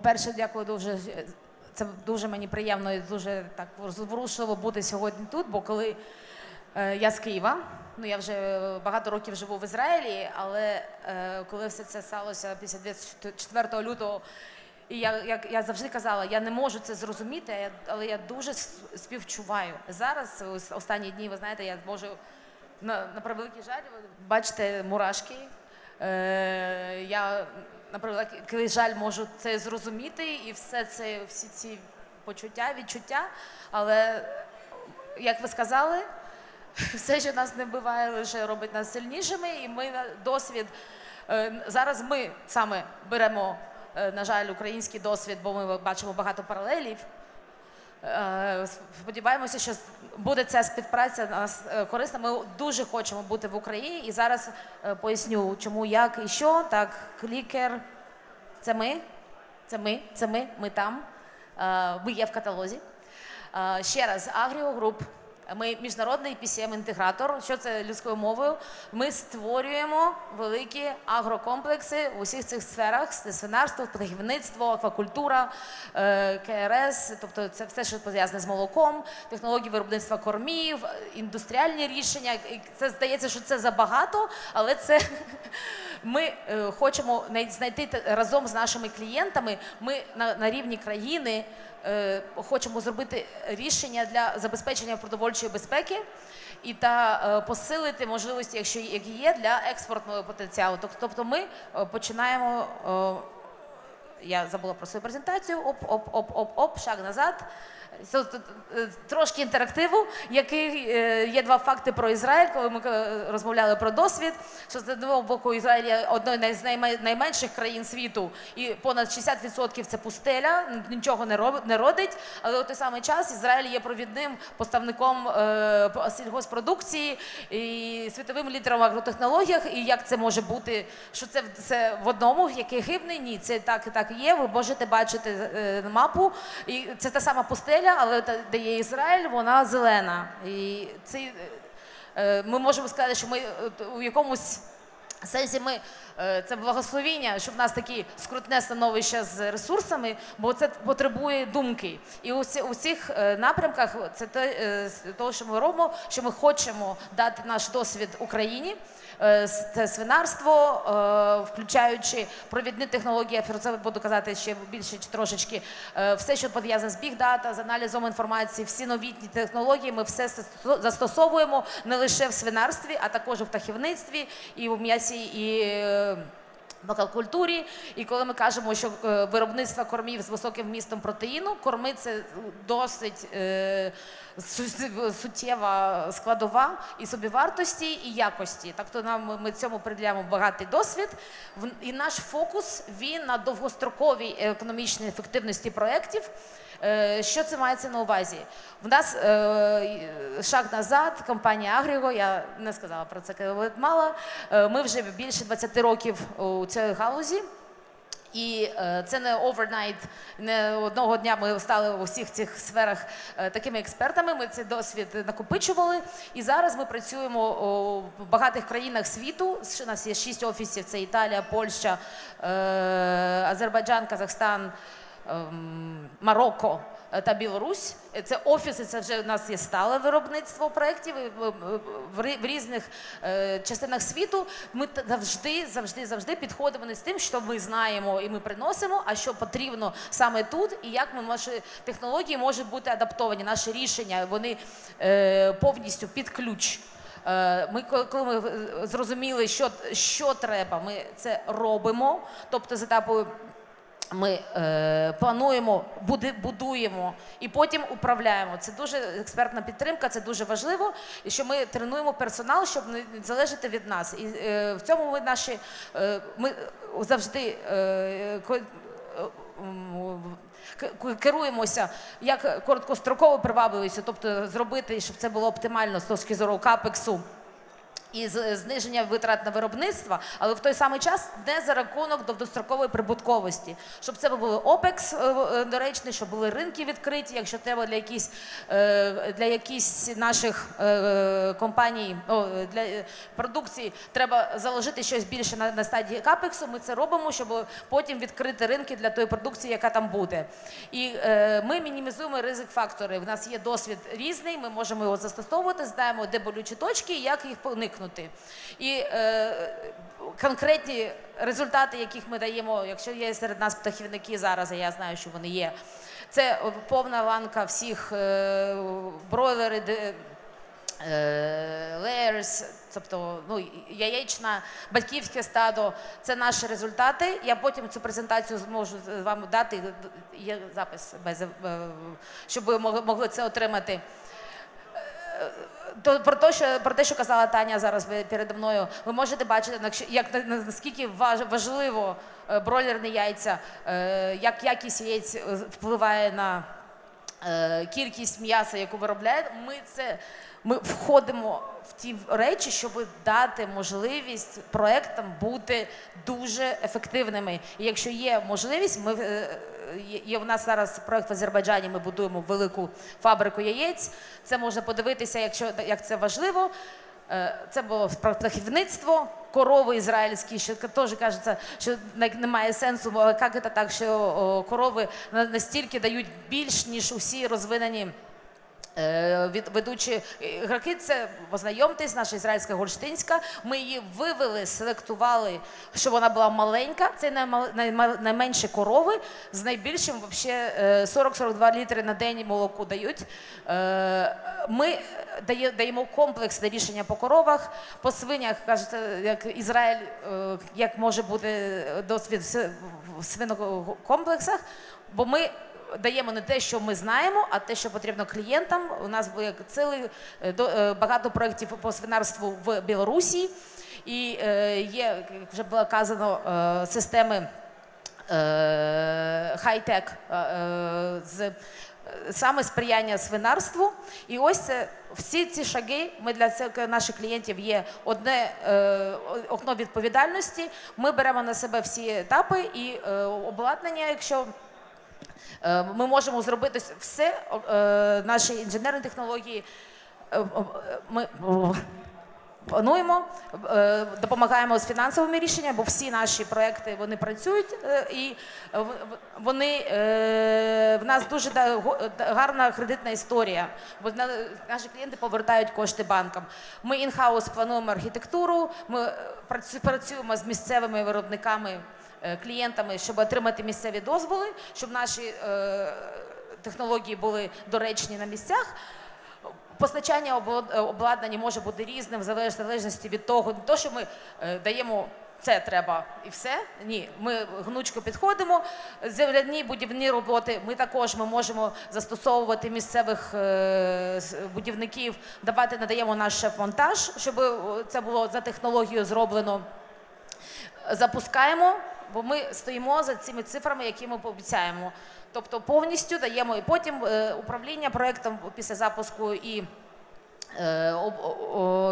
По-перше, дякую дуже. Це дуже мені приємно і дуже так зворушливо бути сьогодні тут, бо коли е, я з Києва, ну я вже багато років живу в Ізраїлі, але е, коли все це сталося після 24 лютого, і я, я, я завжди казала, я не можу це зрозуміти, але я дуже співчуваю. Зараз, останні дні, ви знаєте, я можу на, на превеликий жаль, бачите мурашки. Е, я на превеликий жаль можу це зрозуміти і все це, всі ці почуття, відчуття. Але як ви сказали, все, що нас не вбиває, лише робить нас сильнішими, і ми досвід. е, Зараз ми саме беремо, е, на жаль, український досвід, бо ми бачимо багато паралелів. Е, Сподіваємося, що буде ця співпраця е, корисна. Ми дуже хочемо бути в Україні, і зараз е, поясню, чому, як і що. Так, клікер, це ми, це ми, це ми, ми там. Ми є в каталозі. Ще раз, Агріо Груп. Ми міжнародний PCM-інтегратор. Що це людською мовою? Ми створюємо великі агрокомплекси в усіх цих сферах: свинарство, птахівництво, аквакультура, е, КРС, тобто це все, що пов'язане з молоком, технології виробництва кормів, індустріальні рішення. Це здається, що це забагато, але це ми е, хочемо знайти разом з нашими клієнтами. Ми на, на рівні країни е, хочемо зробити рішення для забезпечення продовольчої безпеки і та е, посилити можливості, якщо які є, для експортного потенціалу. Тобто, ми е, починаємо. е, я забула про свою презентацію. Оп, оп, оп, оп, оп, шаг назад. Е, Трошки інтерактиву, який е, є два факти про Ізраїль, коли ми е, розмовляли про досвід. Що з одного боку Ізраїль є одною з найменших країн світу, і понад 60% це пустеля, нічого не родить. Але у той самий час Ізраїль є провідним поставником сільгоспродукції і світовим лідером в агротехнологіях. І як це може бути, що це це в одному, який хибний? Ні, це так і так і є. Ви можете бачити мапу. І це та сама пустеля, але та, де є Ізраїль, вона зелена. І цей, е, ми можемо сказати, що ми е, у якомусь сенсі ми е, це благословіння, що в нас такі скрутне становище з ресурсами, бо це потребує думки. І у, е, напрямках це те, е, що ми робимо, що ми хочемо дати наш досвід Україні. Е, Це свинарство, е, включаючи провідні технології, про це буду казати ще більше трошечки. Е, Все, що пов'язане з бігдата, з аналізом інформації, всі новітні технології, ми все застосо- застосовуємо не лише в свинарстві, а також в птахівництві і в м'ясі і. В аквакультурі, і коли ми кажемо, що е, виробництво кормів з високим вмістом протеїну, корми це досить е, суттєва складова і собівартості, і якості. Так то нам ми цьому приділяємо багатий досвід. І наш фокус він на довгостроковій економічній ефективності проєктів. Е, Що це мається на увазі? В нас е, шаг назад, компанія Агріго, я не сказала про це мало. Е, Ми вже більше 20 років у цій галузі. І це не овернайт, не одного дня ми стали у всіх цих сферах такими експертами. Ми цей досвід накопичували. І зараз ми працюємо в багатих країнах світу. У нас є шість офісів: це Італія, Польща, Азербайджан, Казахстан, Марокко е, та Білорусь. Це офіси, це вже у нас є стале виробництво проєктів в- в- в рі- в різних е, частинах світу. Ми завжди, завжди, завжди підходимо не з тим, що ми знаємо і ми приносимо, а що потрібно саме тут, і як ми наші технології можуть бути адаптовані. Наші рішення вони е, повністю під ключ. Е, Ми коли- ми зрозуміли, що, що треба, ми це робимо. Тобто з етапу ми е, плануємо, буди, будуємо і потім управляємо. Це дуже експертна підтримка, це дуже важливо. І що ми тренуємо персонал, щоб не залежати від нас. І е, в цьому ми наші е, ми завжди. Е, е, керуємося як короткостроковою привабливістю, тобто зробити, щоб це було оптимально з точки зору капексу і з- зниження витрат на виробництво, але в той самий час не за рахунок довгострокової прибутковості, щоб це були OPEX е, е, щоб були ринки відкриті, якщо треба для якісь е, для якісь наших е, компаній для е, продукції треба заложити щось більше на, на стадії капексу. Ми це робимо, щоб потім відкрити ринки для тої продукції, яка там буде. І е, ми мінімізуємо ризик фактори. В нас є досвід різний, ми можемо його застосовувати, знаємо, де болючі точки як їх уникнути. І е, конкретні результати, яких ми даємо, якщо є серед нас птахівники зараз, а я знаю, що вони є. Це повна ланка всіх е, бройлери, е, layers, тобто ну, яєчна, батьківське стадо. Це наші результати. Я потім цю презентацію зможу вам дати. Є запис, без, е, щоб ви могли це отримати. То про те, що про те, що казала Таня зараз передо мною, ви можете бачити, як на- на- наскільки важ- важливо е, бройлерні яйця, е, як якість яєць е, впливає на кількість м'яса, яку виробляє. Ми це ми входимо в ті речі, щоб дати можливість проектам бути дуже ефективними. І якщо є можливість, ми е, є в нас зараз проект в Азербайджані. Ми будуємо велику фабрику яєць. Це можна подивитися, якщо як це важливо. Е, Це було про птахівництво, корови ізраїльські, що теж кажеться, що не- немає сенсу, але як це так, що корови на- настільки дають більш, ніж усі розвинені е, від ведучі ігроки. Це познайомтесь, наша ізраїльська гольштинська. Ми її вивели, селектували, щоб вона була маленька. Це найменші корови з найбільшим вообще е, 40-42 літри на день молоку дають. Е, Ми дає- даємо комплексне рішення по коровах, по свинях, кажете, як Ізраїль, е, як може бути досвід в свинокомплексах, бо ми даємо не те, що ми знаємо, а те, що потрібно клієнтам. У нас буде цілий е, е, багато проєктів по свинарству в Білорусі. І е, є, як вже було казано, системи хай-тек з саме сприяння свинарству. І ось це всі ці шаги. Ми для цих наших клієнтів є одне е, окно відповідальності. Ми беремо на себе всі етапи і е, обладнання, якщо. Е, Ми можемо зробити все, е, наші інженерні технології. е, Ми плануємо, допомагаємо з фінансовими рішеннями, бо всі наші проекти вони працюють і вони в нас дуже гарна кредитна історія. Бо наші клієнти повертають кошти банкам. Ми інхаус плануємо архітектуру. Ми працюємо з місцевими виробниками клієнтами, щоб отримати місцеві дозволи, щоб наші е, технології були доречні на місцях. Постачання е, обладнання може бути різним в залеж- залежності від того, не то, що ми е, даємо. Це треба і все. Ні, ми гнучко підходимо. Земляні будівні роботи. Ми також ми можемо застосовувати місцевих е, будівників, давати надаємо наш шеф-монтаж, щоб е, це було за технологією зроблено запускаємо, бо ми стоїмо за цими цифрами, які ми пообіцяємо. Тобто повністю даємо і потім е, управління проектом після запуску і е,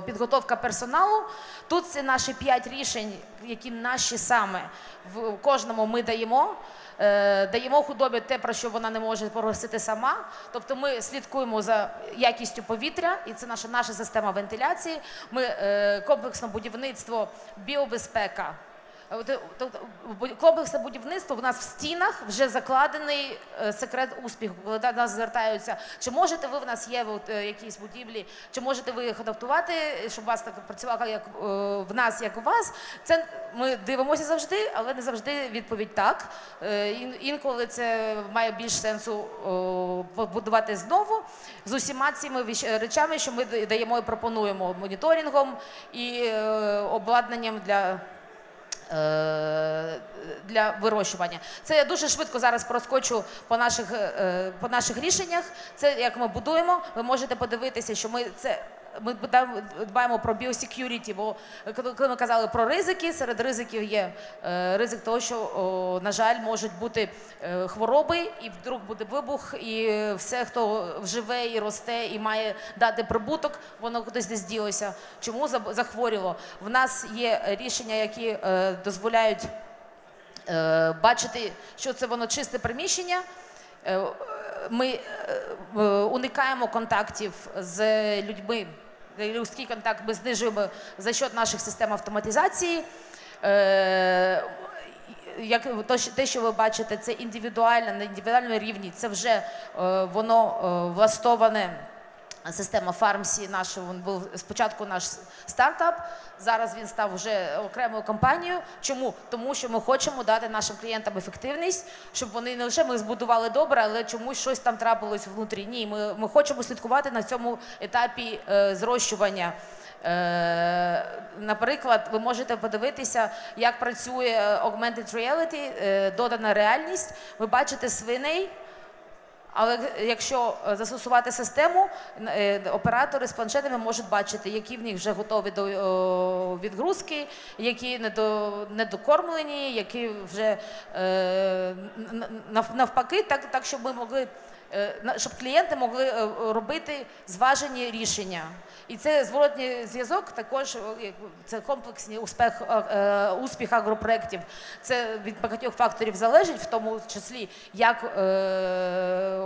підготовка персоналу. Тут це наші п'ять рішень, які наші саме в кожному ми даємо. Е, Даємо худобі те, про що вона не може поросити сама. Тобто ми слідкуємо за якістю повітря, і це наша наша система вентиляції. Ми комплексне будівництво, біобезпека. Комплексне будівництво в нас в стінах вже закладений е, секрет успіху. Коли до нас звертаються, чи можете ви в нас є е, якісь будівлі, чи можете ви їх адаптувати, щоб вас так працювало як е, в нас, як у вас. Це ми дивимося завжди, але не завжди відповідь так. Інколи це має більш сенсу побудувати знову з усіма цими речами, що ми даємо і пропонуємо моніторингом і обладнанням для для вирощування. Це я дуже швидко зараз проскочу по наших, е, по наших рішеннях. Це як ми будуємо. Ви можете подивитися, що ми це ми дбаємо- про біосекюріті, бо коли коли ми казали про ризики, серед ризиків є е, ризик того, що, на жаль, можуть бути е, хвороби, і вдруг буде вибух, і е, все, хто живе і росте, і має дати прибуток, воно кудись десь ділося. Чому захворіло? В нас є рішення, які е, дозволяють е, бачити, що це воно чисте приміщення. Е, Ми е, е, уникаємо контактів з людьми. Людський контакт ми знижуємо за счет наших систем автоматизації. Е, Як то, те, що ви бачите, це індивідуально на індивідуальному рівні. Це вже е, воно е, влаштоване. Система Фармсі наша він був спочатку наш стартап. Зараз він став вже окремою компанією. Чому? Тому що ми хочемо дати нашим клієнтам ефективність, щоб вони не лише ми збудували добре, але чомусь щось там трапилось внутрі. Ні, ми, ми хочемо слідкувати на цьому етапі е, зрощування. Е, наприклад, ви можете подивитися, як працює е, augmented reality, е, додана реальність. Ви бачите свиней. Але якщо е, застосувати систему, е, оператори з планшетами можуть бачити, які в них вже готові до відгрузки, які недо- недокормлені, які вже е, навпаки, так, так щоб ми могли. Е, Щоб клієнти могли е, робити зважені рішення, і це зворотній зв'язок. Також це комплексний успіх, е, успіх агропроєктів. Це від багатьох факторів залежить, в тому числі як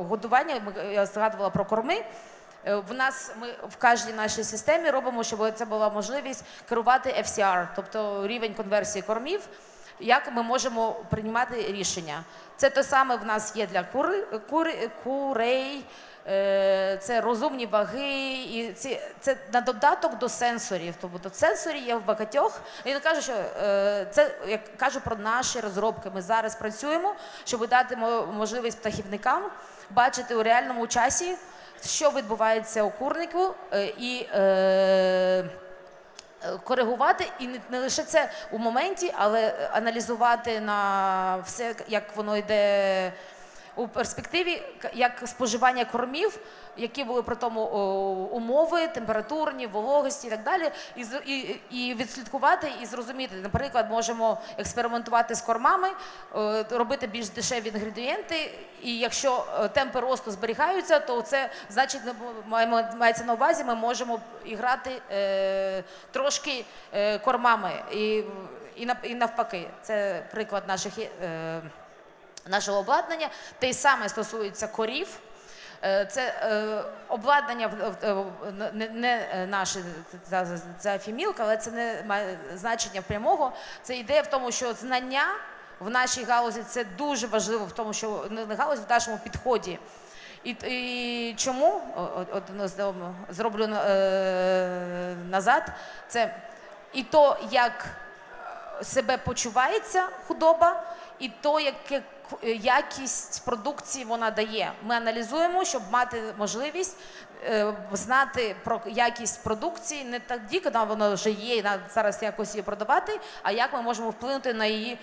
годування. Я згадувала про корми. В нас ми в кожній нашій системі робимо, щоб це була можливість керувати FCR, тобто рівень конверсії кормів. Як ми можемо приймати рішення? Це те саме в нас є для кури, кури, курей, е, це розумні ваги, і ці, це на додаток до сенсорів. Тобто сенсорі є в багатьох. Він каже, що е, це як кажу про наші розробки. Ми зараз працюємо, щоб дати можливість птахівникам бачити у реальному часі, що відбувається у курнику, е, і коригувати і не, не лише це у моменті, але аналізувати на все, як воно йде у перспективі, як споживання кормів, які були при тому умови, температурні, вологості і так далі, і, і, і відслідкувати і зрозуміти. Наприклад, можемо експериментувати з кормами, е, робити більш дешеві інгредієнти, і якщо е, темпи росту зберігаються, то це значить маємо мається на увазі, ми можемо і грати е, трошки е, кормами і, і, і навпаки. Це приклад наших е, нашого обладнання. Те й саме стосується корів. Е, Це е, обладнання в- не, е, наше за, фімілка, але це не має значення прямого. Це ідея в тому, що знання в нашій галузі це дуже важливо в тому, що не не галузі в нашому підході. І, і чому О, о- одну з- зроблю е, назад? Це і то, як себе почувається худоба, і то, яке якість продукції вона дає. Ми аналізуємо, щоб мати можливість е, знати про якість продукції не тоді, коли воно вже є, і зараз якось її продавати, а як ми можемо вплинути на її,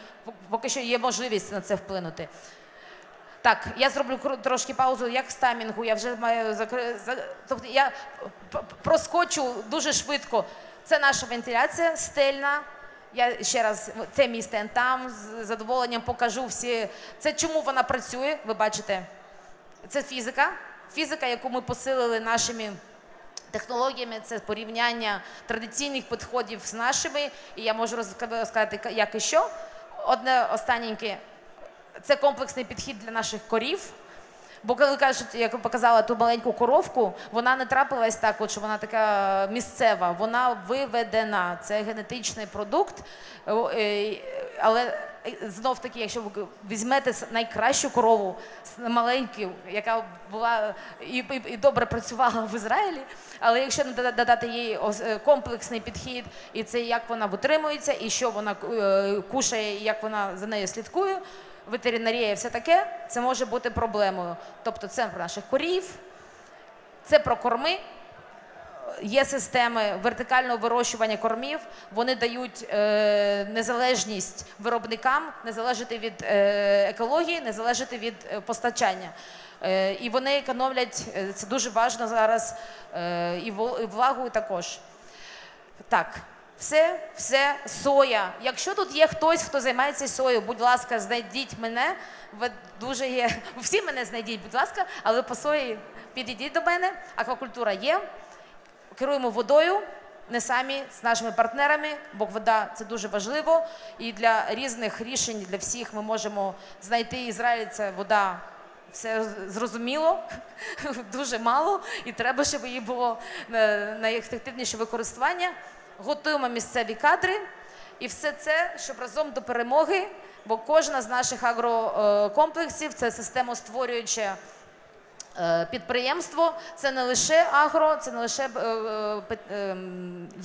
поки що є можливість на це вплинути. Так, я зроблю трошки паузу, як з таймінгу. Я вже маю закри... Тобто я проскочу дуже швидко. Це наша вентиляція стельна. Я ще раз, це мій стенд там, з задоволенням покажу всі. Це чому вона працює, ви бачите. Це фізика. Фізика, яку ми посилили нашими технологіями, це порівняння традиційних підходів з нашими. І я можу розка- розказати, як і що. Одне останнє це комплексний підхід для наших корів. Бо коли кажуть, як показала ту маленьку коровку, вона не трапилась так, от, що вона така місцева, вона виведена. Це генетичний продукт. Е, Але знов таки, якщо ви візьмете найкращу корову, маленьку, яка була і, і, і добре працювала в Ізраїлі, але якщо додати їй е, комплексний підхід, і це як вона витримується, і що вона е, кушає, і як вона за нею слідкує, ветеринарія і все таке, це може бути проблемою. Тобто це про наших корів, це про корми. є системи вертикального вирощування кормів. Вони дають е, незалежність виробникам, не залежати від е, екології, не залежати від е, постачання. Е, і вони економлять, е, це дуже важливо зараз, е, і влагу також. Так, все, все, соя. Якщо тут є хтось, хто займається соєю, будь ласка, знайдіть мене. Ви дуже є. Всі мене знайдіть, будь ласка, але по сої підійдіть до мене. Аквакультура є. Керуємо водою. Не самі з нашими партнерами, бо вода це дуже важливо. І для різних рішень для всіх ми можемо знайти Ізраїль. Це вода все зрозуміло, дуже мало, і треба, щоб її було е, найефективніше використання. Готуємо місцеві кадри, і все це, щоб разом до перемоги, бо кожна з наших агрокомплексів це системостворююче е, підприємство. Це не лише агро, це не лише е, е,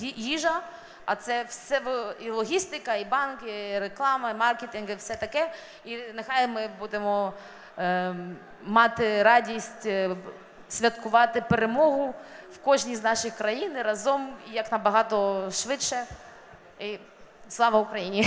їжа. А це все і логістика, і банки, і реклама, і маркетинг, і все таке. І нехай ми будемо ем, мати радість святкувати перемогу в кожній з наших країн разом як набагато швидше. І слава Україні!